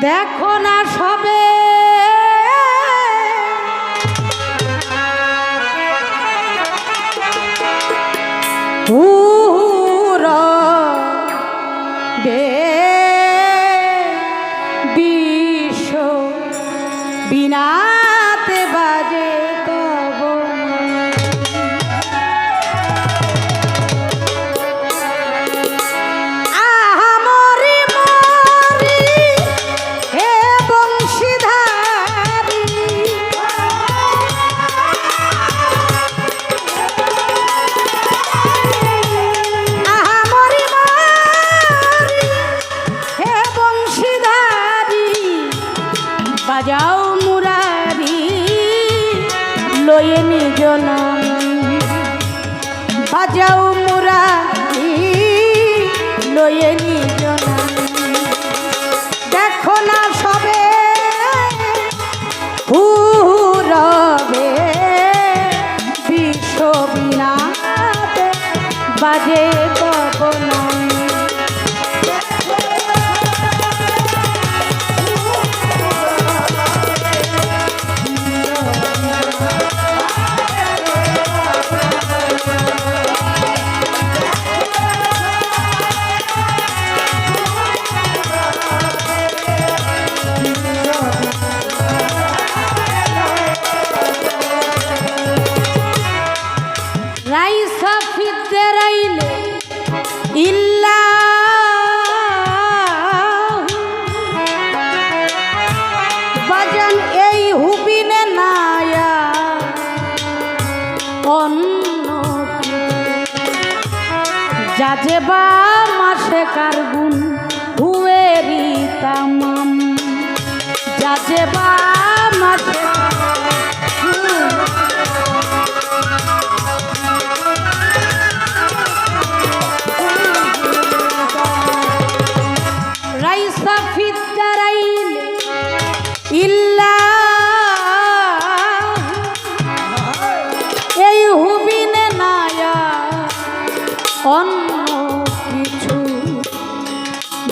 দেখো না সবে। বাজাও মুরারি, লয়ে নিজ নাম বাজাও মুরারি, লয়ে নিজ নাম দেখো না সবে হুরবে বিশ্ব বিনাতে বাজে কখন যাজে বা মাসে কারগুন হুয়েরি তামাম যাজে বা মাসে রাইসা ফিদ্দারাইল ইল্লা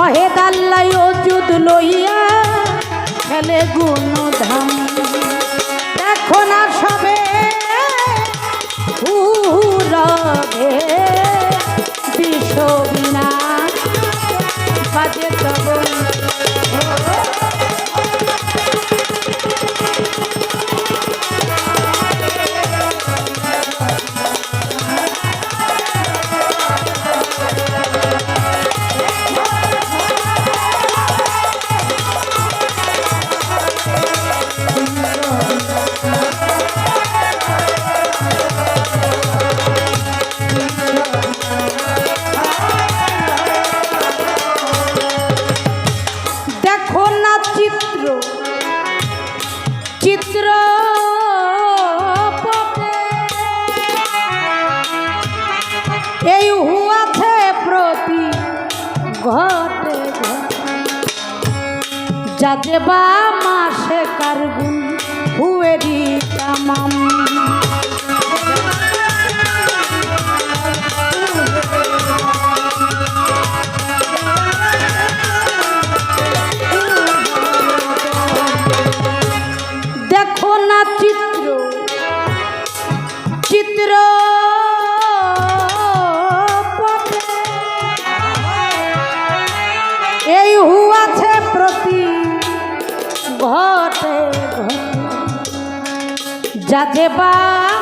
অহে দাল্লাই অযুত লইয়া খেলে গুণধাম। দেখো না সবে হুরবে বিশ্ব চিত্র। চিত্র এই হুয়াছে প্রতি ঘটে যাজে বা মাসে কারগুন হুয়েরি তামাম। ঘটে যাতে বা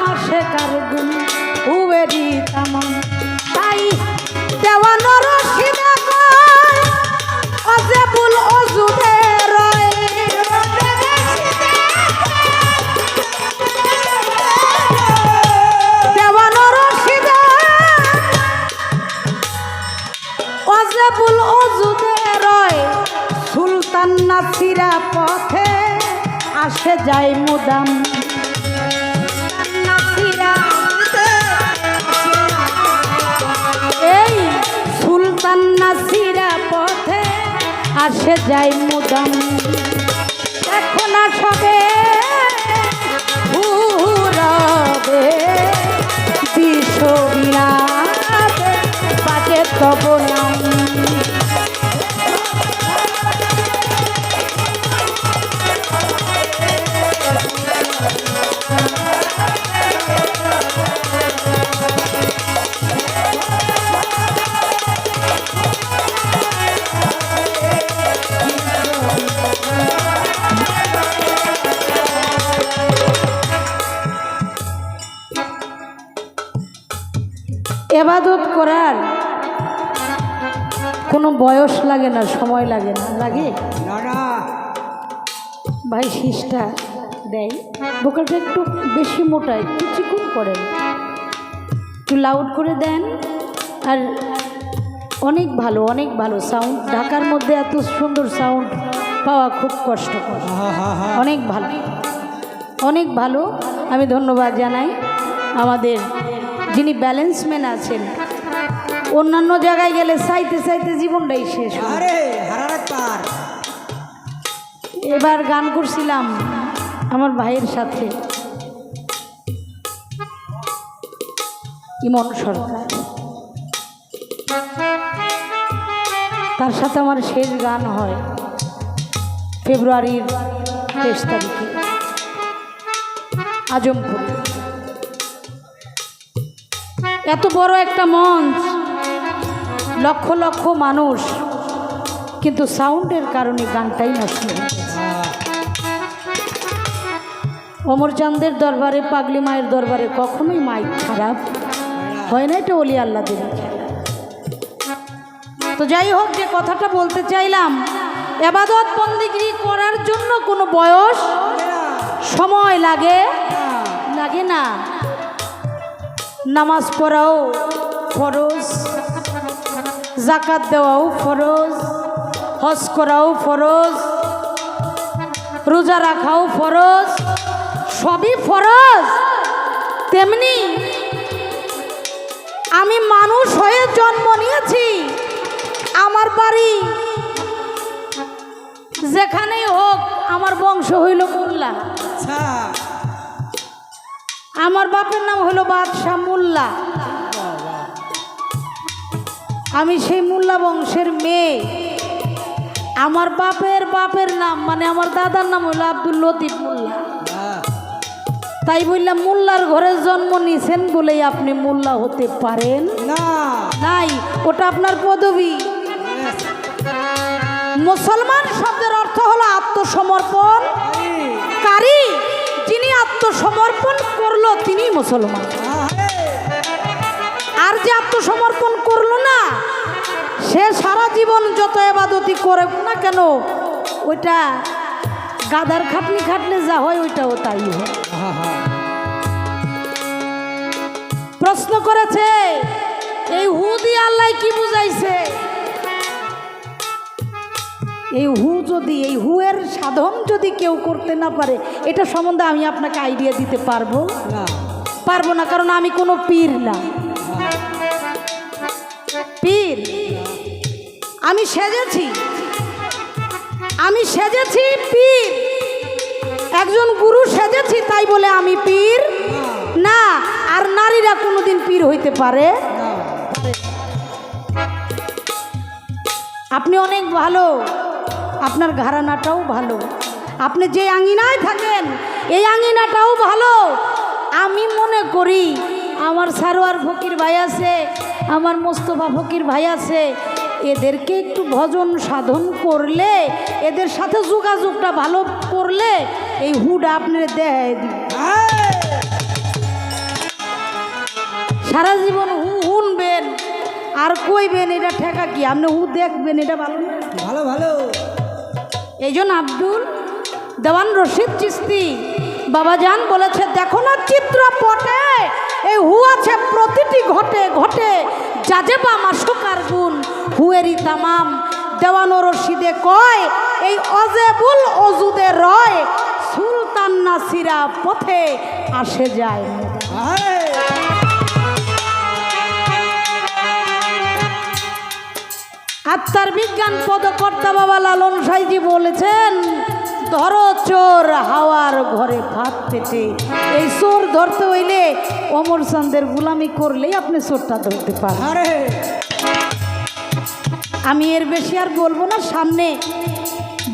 মাসে তাই অজুদে রয়। দেওয়ানোর রশিদা অজেবুল অজুদে রয়। ফিরা পথে আসে যায় মুদাম। এই সুলতান নাসিরা পথে আসে যায় মুদাম। করার? কোনো বয়স লাগে না সময় লাগে না লাগে? ভাই শীষটা দেয়। বোকালটা একটু বেশি মোটা একটু চিকুন করেন। একটু লাউড করে দেন। আর অনেক ভালো অনেক ভালো সাউন্ড ঢাকার মধ্যে এত সুন্দর সাউন্ড পাওয়া খুব কষ্টকর। অনেক ভালো। অনেক ভালো। আমি ধন্যবাদ জানাই। আমাদের যিনি ব্যালেন্সম্যান আছেন অন্যান্য জায়গায় গেলে চাইতে চাইতে জীবনটাই শেষ। পার এবার গান করছিলাম আমার ভাইয়ের সাথে। ইমন সরকার। তার সাথে আমার শেষ গান হয় ফেব্রুয়ারির তেইশ তারিখে। আজমপুর। এত বড় একটা মঞ্চ। লক্ষ লক্ষ মানুষ, কিন্তু সাউন্ডের কারণে গানটাই নষ্ট। অমরচাঁদের দরবারে, পাগলি মায়ের দরবারে কখনোই মাইক খারাপ হয় না, এটা অলি আল্লাহ দেবে তো যাই হোক, যে কথাটা বলতে চাইলাম, এবাদত বন্দিগিরি করার জন্য কোনো বয়স সময় লাগে? লাগে না। নামাজ পড়াও ফরজ। জাকাত দেওয়াও ফরজ হজ করাও ফরজ রোজা রাখাও ফরজ সবই ফরজ। তেমনি আমি মানুষ হয়ে জন্ম নিয়েছি আমার বাড়ি যেখানেই হোক আমার বংশ হইল মোল্লা। আচ্ছা। আমার বাপের নাম হলো বাদশাহ মোল্লা। আমি সেই মোল্লা বংশের মেয়ে। আমার বাপের বাপের নাম মানে আমার দাদার নাম হলো আব্দুল লতিফ মোল্লা। তাই বললাম মোল্লার ঘরে জন্ম নিছেন বলেই আপনি মোল্লা হতে পারেন। না। নাই ওটা আপনার পদবী। মুসলমান শব্দের অর্থ হলো আত্মসমর্পণ। কারী যিনি আত্মসমর্পণ করল তিনি মুসলমান। যে আত্মসমর্পণ করল না সে সারা জীবন যত এবাদতি করে না কেন ওইটা গাদার খাটনি খাটলে যা হয় ওইটাও তাই হয়। প্রশ্ন করেছে এই হু দিয়ে আল্লাহ কি বুঝাইছে? এই হু যদি এই হুয়ের সাধন যদি কেউ করতে না পারে এটা সম্বন্ধে আমি আপনাকে আইডিয়া দিতে পারব? না। পারব না কারণ আমি কোনো পীর না। আমি সেজেছি। আমি সেজেছি পীর। একজন গুরু সেজেছি তাই বলে আমি পীর। না, আর নারীরা কোনোদিন পীর হইতে পারে? আপনি অনেক ভালো। আপনার ঘরানাটাও ভালো। আপনি যে আঙিনায় থাকেন, এই আঙিনাটাও ভালো। আমি মনে করি, আমার সারোয়ার ফকির ভাই আছে, আমার মোস্তফা ফকির ভাই আছে এদেরকে একটু ভজন সাধন করলে এদের সাথে যোগাযোগটা ভালো করলে এই হুডা আপনি দেয় সারা জীবন হু শুনবেন আর কইবেন এটা ঠেকা কি? আপনি হু দেখবেন এটা ভালো না? ভালো ভালো। এই জন্য আব্দুল দেওয়ান রশিদ চিস্তি বাবাজান বলেছে দেখো না চিত্রপটে এই হু আছে প্রতিটি ঘটে ঘটে যাজে বা মাসকার গুণ। হুয়েরি তামাম। দেওয়ানো রশিদে কয়, এই অজেবুল অজুদের রয়, সুলতান নাসিরা পথে আসে যায়। আত্মার বিজ্ঞান পদকর্তা বাবা লালন সাইজি বলেছেন ধরো চোর হাওয়ার ঘরে ভাত পেটে। এই চোর ধরতে হইলে অমর চান্দের গুলামি করলেই আপনি চোরটা ধরতে পারেন। আরে। আমি এর বেশি আর বলব না সামনে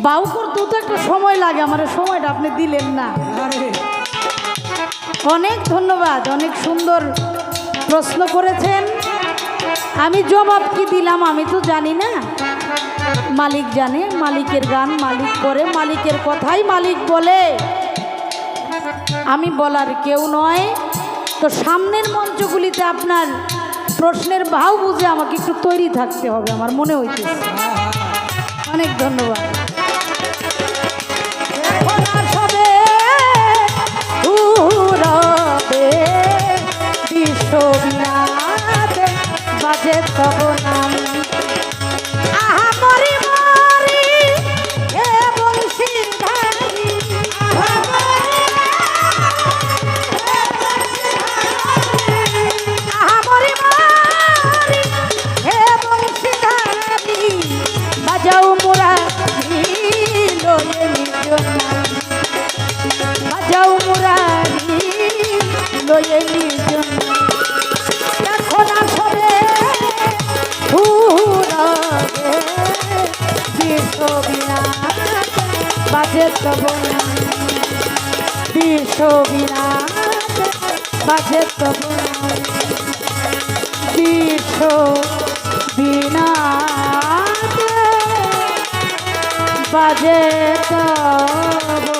বাউ করতেও তো একটা সময় লাগে আমার সময়টা আপনি দিলেন না। অনেক ধন্যবাদ অনেক সুন্দর প্রশ্ন করেছেন। আমি জবাব কি দিলাম আমি তো জানি না। মালিক জানে, মালিকের গান মালিক করে, মালিকের কথাই মালিক বলে। আমি বলার কেউ নয়। তো সামনের মঞ্চগুলিতে আপনার প্রশ্নের ভাও বুঝে আমাকে একটু তৈরি থাকতে হবে, আমার মনে হইতেছে। অনেক ধন্যবাদ। বাজে তব বিশ্ববিনা বাজে তব বিশ্ব বিনা। বাজে তব